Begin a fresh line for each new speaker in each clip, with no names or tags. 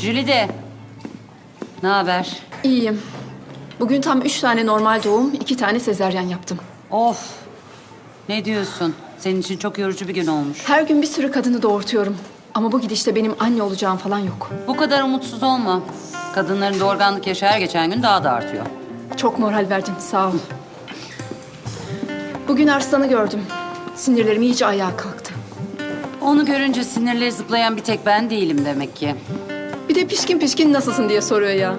Jülide. Ne haber?
İyiyim. Bugün tam üç tane normal doğum, iki tane sezeryan yaptım.
Of. Ne diyorsun? Senin için çok yorucu bir gün olmuş.
Her gün bir sürü kadını doğurtuyorum. Ama bu gidişte benim anne olacağım falan yok.
Bu kadar umutsuz olma. Kadınların doğurganlık yaşı her geçen gün daha da artıyor.
Çok moral verdin, sağ ol. Bugün Arslan'ı gördüm. Sinirlerim iyice ayağa kalktı.
Onu görünce sinirleri zıplayan bir tek ben değilim demek ki.
De pişkin pişkin nasılsın diye soruyor ya.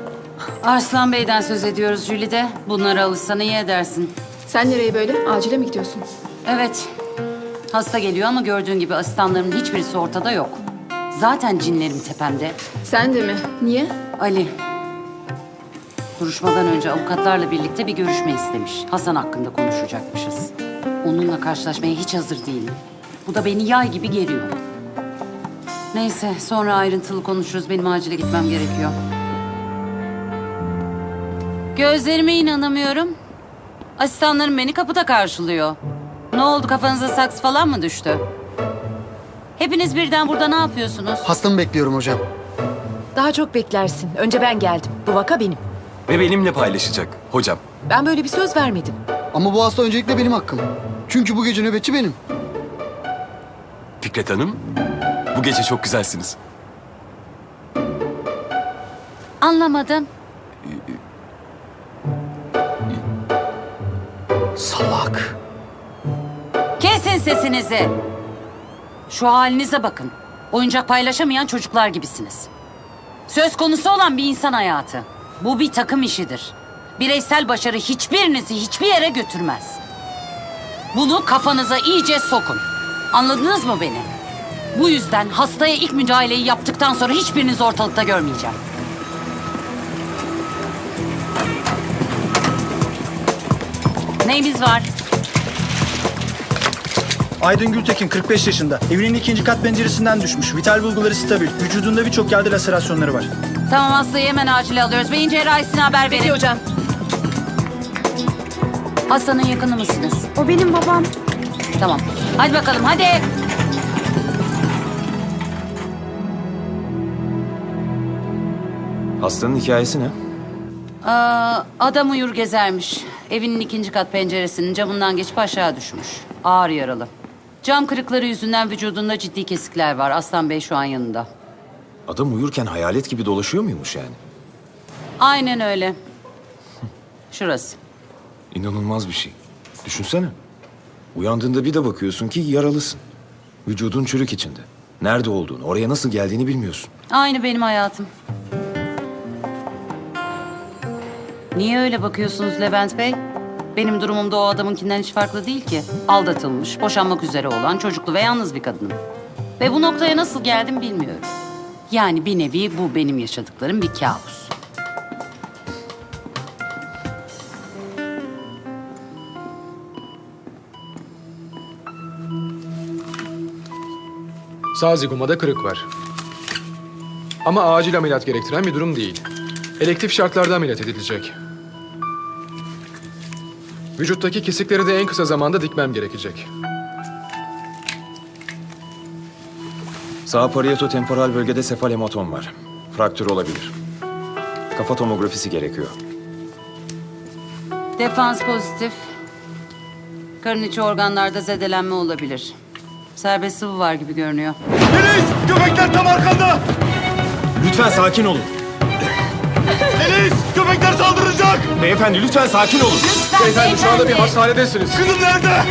Arslan Bey'den söz ediyoruz Jülide. Bunlara alışsan iyi edersin.
Sen nereye böyle? Acile mi gidiyorsun?
Evet. Hasta geliyor ama gördüğün gibi asistanlarımın hiçbirisi ortada yok. Zaten cinlerim tepemde.
Sen de mi? Niye?
Ali. Duruşmadan önce avukatlarla birlikte bir görüşme istemiş. Hasan hakkında konuşacakmışız. Onunla karşılaşmaya hiç hazır değilim. Bu da beni yay gibi geriyor. Neyse sonra ayrıntılı konuşuruz. Benim acile gitmem gerekiyor. Gözlerime inanamıyorum. Asistanlarım beni kapıda karşılıyor. Ne oldu kafanıza saks falan mı düştü? Hepiniz birden burada ne yapıyorsunuz?
Hastamı bekliyorum hocam.
Daha çok beklersin. Önce ben geldim. Bu vaka benim.
Ve benimle paylaşacak hocam.
Ben böyle bir söz vermedim.
Ama bu hasta öncelikle benim hakkım. Çünkü bu gece nöbetçi benim.
Fikret Hanım, bu gece çok güzelsiniz.
Anlamadım.
Salak.
Kesin sesinizi. Şu halinize bakın. Oyuncak paylaşamayan çocuklar gibisiniz. Söz konusu olan bir insan hayatı. Bu bir takım işidir. Bireysel başarı hiçbirinizi hiçbir yere götürmez. Bunu kafanıza iyice sokun. Anladınız mı beni? Bu yüzden hastaya ilk müdahaleyi yaptıktan sonra hiçbirinizi ortalıkta görmeyeceğim. Neyimiz var?
Aydın Gültekin 45 yaşında. Evinin ikinci kat penceresinden düşmüş. Vital bulguları stabil. Vücudunda birçok yerde laserasyonları var.
Tamam hastayı hemen acile alıyoruz. Beyin cerrahisine haber verin.
hocam.
Hastanın yakını mısınız?
O benim babam.
Tamam. Hadi bakalım hadi.
Hastanın hikayesi ne?
Aa, adam uyur gezermiş. Evinin ikinci kat penceresinin camından geçip aşağı düşmüş. Ağır yaralı. Cam kırıkları yüzünden vücudunda ciddi kesikler var. Aslan Bey şu an yanında.
Adam uyurken hayalet gibi dolaşıyor muymuş yani?
Aynen öyle. Şurası.
İnanılmaz bir şey. Düşünsene. Uyandığında bir de bakıyorsun ki yaralısın. Vücudun çürük içinde. Nerede olduğunu, oraya nasıl geldiğini bilmiyorsun.
Aynı benim hayatım. Niye öyle bakıyorsunuz Levent Bey? Benim durumum da o adamınkinden hiç farklı değil ki. Aldatılmış, boşanmak üzere olan çocuklu ve yalnız bir kadınım. Ve bu noktaya nasıl geldim bilmiyorum. Yani bir nevi bu benim yaşadıklarım bir kabus.
Sağ zigomada kırık var. Ama acil ameliyat gerektiren bir durum değil. Elektif şartlarda ameliyat edilecek. Vücuttaki kesikleri de en kısa zamanda dikmem gerekecek.
Sağ parieto-temporal bölgede sefal hematom var. Fraktür olabilir. Kafa tomografisi gerekiyor.
Defans pozitif. Karın içi organlarda zedelenme olabilir. Serbest sıvı var gibi görünüyor.
Deniz! Köpekler tam arkanda!
Lütfen sakin olun.
Deniz! Köpekler saldıracak!
Beyefendi lütfen sakin olun.
Beyefendi şu anda bir hastanedesiniz.
Kızım nerede?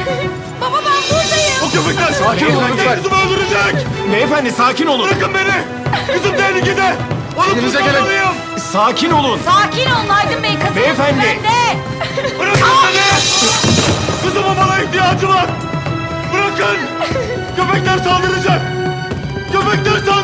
Baba ben buradayım. O köpekler
Sakin olun lütfen.
Kızımı öldürecek!
Beyefendi sakin olun.
Bırakın beni! Kızım tehlikede! Onu
Kendinize gelin.
kurtarmalıyım!
Sakin olun.
Sakin olun Aydın Bey. Kızınız
Beyefendi.
bende.
Bırakın beni! Kızımın bana ihtiyacı var! Köpekler saldıracak! Köpekler saldıracak!